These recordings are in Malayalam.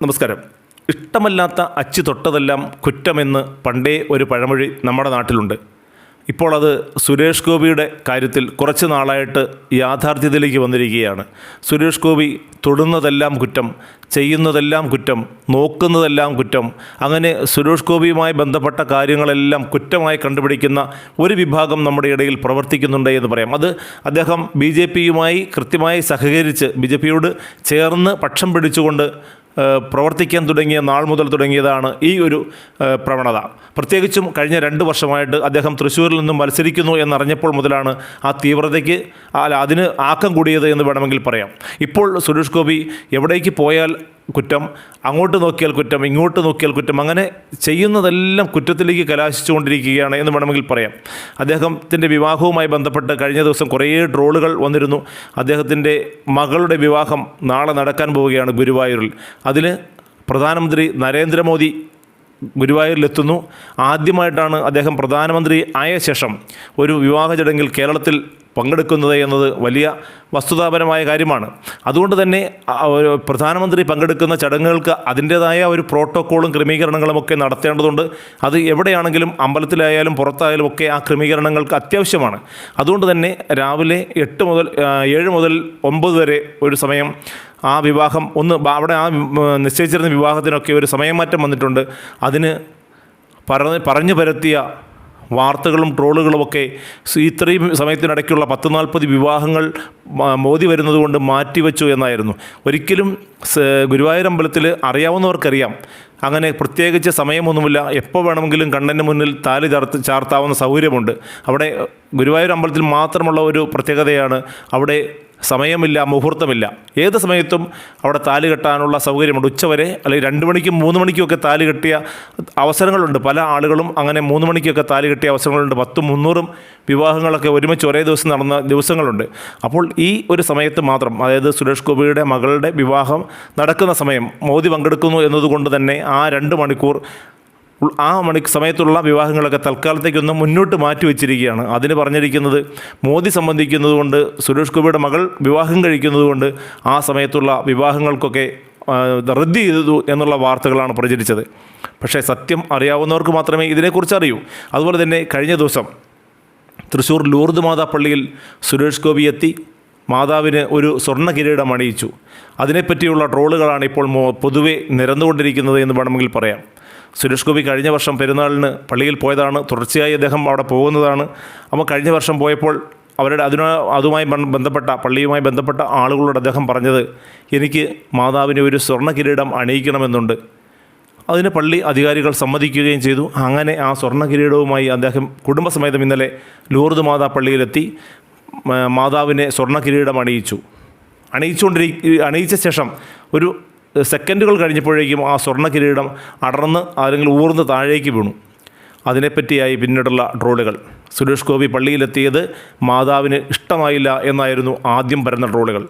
നമസ്കാരം. ഇഷ്ടമല്ലാത്ത അച്ചു തൊട്ടതെല്ലാം കുറ്റമെന്ന് പണ്ടേ ഒരു പഴമൊഴി നമ്മുടെ നാട്ടിലുണ്ട്. ഇപ്പോൾ അത് സുരേഷ് ഗോപിയുടെ കാര്യത്തിൽ കുറച്ച് നാളായിട്ട് യാഥാർത്ഥ്യത്തിലേക്ക് വന്നിരിക്കുകയാണ്. സുരേഷ് ഗോപി തൊടുന്നതെല്ലാം കുറ്റം ചെയ്യുന്നതെല്ലാം കുറ്റം നോക്കുന്നതെല്ലാം കുറ്റം അങ്ങനെ സുരേഷ് ഗോപിയുമായി ബന്ധപ്പെട്ട കാര്യങ്ങളെല്ലാം കുറ്റമായി കണ്ടുപിടിക്കുന്ന ഒരു വിഭാഗം നമ്മുടെ ഇടയിൽ പ്രവർത്തിക്കുന്നുണ്ട് എന്ന് പറയാം. അത് അദ്ദേഹം ബി ജെ പിയുമായി കൃത്യമായി സഹകരിച്ച് ബി ജെ പിയോട് ചേർന്ന് പക്ഷം പിടിച്ചുകൊണ്ട് പ്രവർത്തിക്കാൻ തുടങ്ങിയ നാൾ മുതൽ തുടങ്ങിയതാണ് ഈ ഒരു പ്രവണത. പ്രത്യേകിച്ചും കഴിഞ്ഞ രണ്ട് വർഷമായിട്ട് അദ്ദേഹം തൃശ്ശൂരിൽ നിന്നും മത്സരിക്കുന്നു എന്നറിഞ്ഞപ്പോൾ മുതലാണ് ആ തീവ്രതയ്ക്ക് അല്ല അതിന് ആക്കം കൂടിയത് എന്ന് വേണമെങ്കിൽ പറയാം. ഇപ്പോൾ സുരേഷ് ഗോപി എവിടേക്ക് പോയാൽ കുറ്റം അങ്ങോട്ട് നോക്കിയാൽ കുറ്റം ഇങ്ങോട്ട് നോക്കിയാൽ കുറ്റം അങ്ങനെ ചെയ്യുന്നതെല്ലാം കുറ്റത്തിലേക്ക് കലാശിച്ചുകൊണ്ടിരിക്കുകയാണ് എന്ന് വേണമെങ്കിൽ പറയാം. അദ്ദേഹത്തിന്റെ വിവാഹവുമായി ബന്ധപ്പെട്ട് കഴിഞ്ഞ ദിവസം കുറേ ട്രോളുകൾ വന്നിരുന്നു. അദ്ദേഹത്തിന്റെ മകളുടെ വിവാഹം നാളെ നടക്കാൻ പോവുകയാണ് ഗുരുവായൂരിൽ. അതിൽ പ്രധാനമന്ത്രി നരേന്ദ്രമോദി ഗുരുവായൂരിലെത്തുന്നു. ആദ്യമായിട്ടാണ് അദ്ദേഹം പ്രധാനമന്ത്രി ആയ ശേഷം ഒരു വിവാഹ ചടങ്ങിൽ കേരളത്തിൽ പങ്കെടുക്കുന്നത് എന്നത് വലിയ വസ്തുതാപരമായ കാര്യമാണ്. അതുകൊണ്ട് തന്നെ പ്രധാനമന്ത്രി പങ്കെടുക്കുന്ന ചടങ്ങുകൾക്ക് അതിന്റേതായ ഒരു പ്രോട്ടോക്കോളും ക്രമീകരണങ്ങളും ഒക്കെ നടത്തേണ്ടതുണ്ട്. അത് എവിടെയാണെങ്കിലും അമ്പലത്തിലായാലും പുറത്തായാലും ഒക്കെ ആ ക്രമീകരണങ്ങൾക്ക് അത്യാവശ്യമാണ്. അതുകൊണ്ട് തന്നെ രാവിലെ എട്ട് മുതൽ ഏഴ് മുതൽ ഒമ്പത് വരെ ഒരു സമയം ആ വിവാഹം ഒന്ന് അവിടെ ആ നിശ്ചയിച്ചിരുന്ന വിവാഹത്തിനൊക്കെ ഒരു സമയം മാറ്റം വന്നിട്ടുണ്ട്. അതിന് പറഞ്ഞ് പറഞ്ഞു പരത്തിയ വാർത്തകളും ട്രോളുകളുമൊക്കെ ഇത്രയും സമയത്തിനിടയ്ക്കുള്ള പത്ത് നാൽപ്പത് വിവാഹങ്ങൾ മോദി വരുന്നതുകൊണ്ട് മാറ്റിവെച്ചു എന്നായിരുന്നു. ഒരിക്കലും ഗുരുവായൂർ അമ്പലത്തിൽ അറിയാവുന്നവർക്കറിയാം. അങ്ങനെ പ്രത്യേകിച്ച് സമയമൊന്നുമില്ല. എപ്പോൾ വേണമെങ്കിലും കണ്ണന്റെ മുന്നിൽ താലി ചാർത്ത് ചാർത്താവുന്ന സൗകര്യമുണ്ട്. അവിടെ ഗുരുവായൂർ അമ്പലത്തിൽ മാത്രമുള്ള ഒരു പ്രത്യേകതയാണ്. അവിടെ സമയമില്ല മുഹൂർത്തമില്ല. ഏത് സമയത്തും അവിടെ താലി കെട്ടാനുള്ള സൗകര്യമുണ്ട്. ഉച്ചവരെ അല്ലെങ്കിൽ രണ്ട് മണിക്കും മൂന്ന് മണിക്കുമൊക്കെ താലി കെട്ടിയ അവസരങ്ങളുണ്ട്. പല ആളുകളും അങ്ങനെ മൂന്ന് മണിക്കൊക്കെ താലി കെട്ടിയ അവസരങ്ങളുണ്ട്. പത്തും മുന്നൂറും വിവാഹങ്ങളൊക്കെ ഒരുമിച്ച് ഒരേ ദിവസം നടന്ന ദിവസങ്ങളുണ്ട്. അപ്പോൾ ഈ ഒരു സമയത്ത് മാത്രം അതായത് സുരേഷ് ഗോപിയുടെ മകളുടെ വിവാഹം നടക്കുന്ന സമയം മോദി പങ്കെടുക്കുന്നു എന്നതുകൊണ്ട് തന്നെ ആ രണ്ട് മണിക്കൂർ ആ മണി സമയത്തുള്ള വിവാഹങ്ങളൊക്കെ തൽക്കാലത്തേക്കൊന്ന് മുന്നോട്ട് മാറ്റി വെച്ചിരിക്കുകയാണ്. അതിന് പറഞ്ഞിരിക്കുന്നത് മോദി സംബന്ധിക്കുന്നത് കൊണ്ട് സുരേഷ് ഗോപിയുടെ മകൾ വിവാഹം കഴിക്കുന്നതുകൊണ്ട് ആ സമയത്തുള്ള വിവാഹങ്ങൾക്കൊക്കെ റദ്ദ് ചെയ്തു എന്നുള്ള വാർത്തകളാണ് പ്രചരിച്ചത്. പക്ഷേ സത്യം അറിയാവുന്നവർക്ക് മാത്രമേ ഇതിനെക്കുറിച്ച് അറിയൂ. അതുപോലെ തന്നെ കഴിഞ്ഞ ദിവസം തൃശ്ശൂർ ലൂർദ് മാതാ പള്ളിയിൽ സുരേഷ് ഗോപി എത്തി മാതാവിന് ഒരു സ്വർണ കിരീടം അണിയിച്ചു. അതിനെപ്പറ്റിയുള്ള ട്രോളുകളാണ് ഇപ്പോൾ പൊതുവെ നിരന്നുകൊണ്ടിരിക്കുന്നത് എന്ന് വേണമെങ്കിൽ പറയാം. സുരേഷ് ഗോപി കഴിഞ്ഞ വർഷം പെരുന്നാളിന് പള്ളിയിൽ പോയതാണ്. തുടർച്ചയായി അദ്ദേഹം അവിടെ പോകുന്നതാണ്. അപ്പോൾ കഴിഞ്ഞ വർഷം പോയപ്പോൾ അവരുടെ അതിന് അതുമായി ബന്ധപ്പെട്ട പള്ളിയുമായി ബന്ധപ്പെട്ട ആളുകളോട് അദ്ദേഹം പറഞ്ഞത് എനിക്ക് മാതാവിന് ഒരു സ്വർണ കിരീടം അണിയിക്കണമെന്നുണ്ട്. അതിന് പള്ളി അധികാരികൾ സമ്മതിക്കുകയും ചെയ്തു. അങ്ങനെ ആ സ്വർണ കിരീടവുമായി അദ്ദേഹം കുടുംബസമേതം ഇന്നലെ ലൂർദ് മാതാ പള്ളിയിലെത്തി മാതാവിനെ സ്വർണ കിരീടം അണിയിച്ചു. അണിയിച്ചുകൊണ്ടിരി അണിയിച്ച ശേഷം ഒരു സെക്കൻഡുകൾ കഴിഞ്ഞപ്പോഴേക്കും ആ സ്വർണ കിരീടം അടർന്ന് അല്ലെങ്കിൽ ഊർന്ന് താഴേക്ക് വീണു. അതിനെപ്പറ്റിയായി പിന്നീടുള്ള ട്രോളുകൾ. സുരേഷ് ഗോപി പള്ളിയിലെത്തിയത് മാതാവിന് ഇഷ്ടമായില്ല എന്നായിരുന്നു ആദ്യം പരന്ന ട്രോളുകൾ.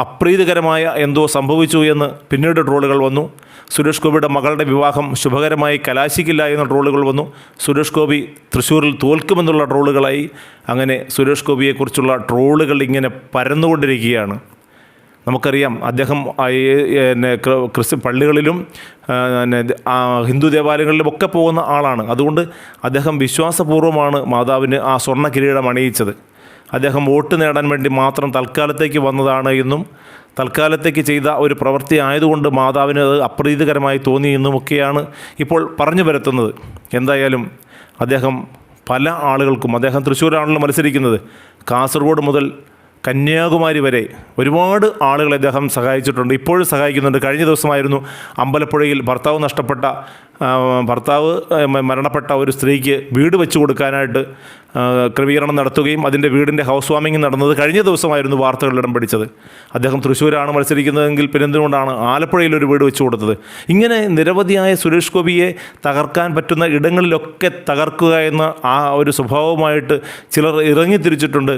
അപ്രീതികരമായ എന്തോ സംഭവിച്ചു എന്ന് പിന്നീട് ട്രോളുകൾ വന്നു. സുരേഷ് ഗോപിയുടെ മകളുടെ വിവാഹം ശുഭകരമായി കലാശിക്കില്ല എന്ന ട്രോളുകൾ വന്നു. സുരേഷ് ഗോപി തൃശ്ശൂരിൽ തോൽക്കുമെന്നുള്ള ട്രോളുകളായി. അങ്ങനെ സുരേഷ് ഗോപിയെക്കുറിച്ചുള്ള ട്രോളുകൾ ഇങ്ങനെ പരന്നുകൊണ്ടിരിക്കുകയാണ്. നമുക്കറിയാം അദ്ദേഹം പിന്നെ ക്രിസ്ത്യൻ ക്രിസ്ത്യ പള്ളികളിലും പിന്നെ ഹിന്ദു ദേവാലയങ്ങളിലും ഒക്കെ പോകുന്ന ആളാണ്. അതുകൊണ്ട് അദ്ദേഹം വിശ്വാസപൂർവമാണ് മാതാവിന് ആ സ്വർണ കിരീടം അണിയിച്ചത്. അദ്ദേഹം വോട്ട് നേടാൻ വേണ്ടി മാത്രം തൽക്കാലത്തേക്ക് വന്നതാണ് എന്നും തൽക്കാലത്തേക്ക് ചെയ്ത ഒരു പ്രവൃത്തി ആയതുകൊണ്ട് മാതാവിന് അത് അപ്രീതികരമായി തോന്നി എന്നുമൊക്കെയാണ് ഇപ്പോൾ പറഞ്ഞു വരുത്തുന്നത് എന്തായാലും അദ്ദേഹം പല ആളുകൾക്കും അദ്ദേഹം തൃശ്ശൂരാണല്ലോ മത്സരിക്കുന്നത്. കാസർഗോഡ് മുതൽ കന്യാകുമാരി വരെ ഒരുപാട് ആളുകളെ അദ്ദേഹം സഹായിച്ചിട്ടുണ്ട്. ഇപ്പോഴും സഹായിക്കുന്നുണ്ട്. കഴിഞ്ഞ ദിവസമായിരുന്നു അമ്പലപ്പുഴയിൽ ഭർത്താവ് നഷ്ടപ്പെട്ട ഭർത്താവ് മരണപ്പെട്ട ഒരു സ്ത്രീക്ക് വീട് വെച്ചു കൊടുക്കാനായിട്ട് ക്രമീകരണം നടത്തുകയും അതിന്റെ വീടിന്റെ ഹൗസ് വാമിംഗ് നടന്നത് കഴിഞ്ഞ ദിവസമായിരുന്നു വാർത്തകളിടം പിടിച്ചത് അദ്ദേഹം തൃശ്ശൂരാണ് മത്സരിക്കുന്നതെങ്കിൽ പിന്നെന്തുകൊണ്ടാണ് ആലപ്പുഴയിൽ ഒരു വീട് വെച്ചു കൊടുത്തത്? ഇങ്ങനെ നിരവധിയായ സുരേഷ് ഗോപിയെ തകർക്കാൻ പറ്റുന്ന ഇടങ്ങളിലൊക്കെ തകർക്കുക എന്ന ആ ഒരു സ്വഭാവമായിട്ട് ചിലർ ഇറങ്ങി തിരിച്ചിട്ടുണ്ട്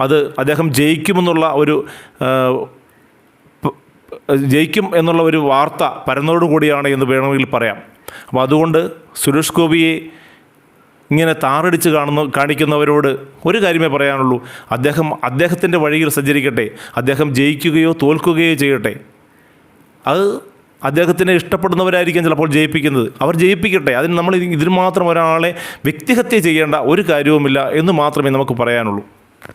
അത് അദ്ദേഹം ജയിക്കുമെന്നുള്ള ഒരു ജയിക്കും എന്നുള്ള ഒരു വാർത്ത പരന്നോടുകൂടിയാണ് എന്ന് വേണമെങ്കിൽ പറയാം. അപ്പോൾ അതുകൊണ്ട് സുരേഷ് ഗോപിയെ ഇങ്ങനെ താറടിച്ച് കാണുന്ന കാണിക്കുന്നവരോട് ഒരു കാര്യമേ പറയാനുള്ളൂ. അദ്ദേഹം അദ്ദേഹത്തിന്റെ വഴിയിൽ സഞ്ചരിക്കട്ടെ. അദ്ദേഹം ജയിക്കുകയോ തോൽക്കുകയോ ചെയ്യട്ടെ. അത് അദ്ദേഹത്തിനെ ഇഷ്ടപ്പെടുന്നവരായിരിക്കും ചിലപ്പോൾ ജയിപ്പിക്കുന്നത്. അവർ ജയിപ്പിക്കട്ടെ. അതിന് നമ്മൾ ഇത് ഇതിന് മാത്രം ഒരാളെ വ്യക്തിഹത്യ ചെയ്യേണ്ട ഒരു കാര്യവുമില്ല എന്ന് മാത്രമേ നമുക്ക് പറയാനുള്ളൂ.